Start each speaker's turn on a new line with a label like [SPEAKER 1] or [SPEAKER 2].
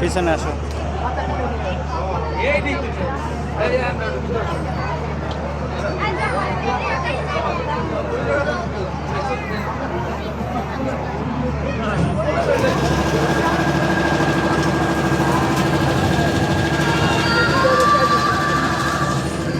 [SPEAKER 1] পিছনে আসো।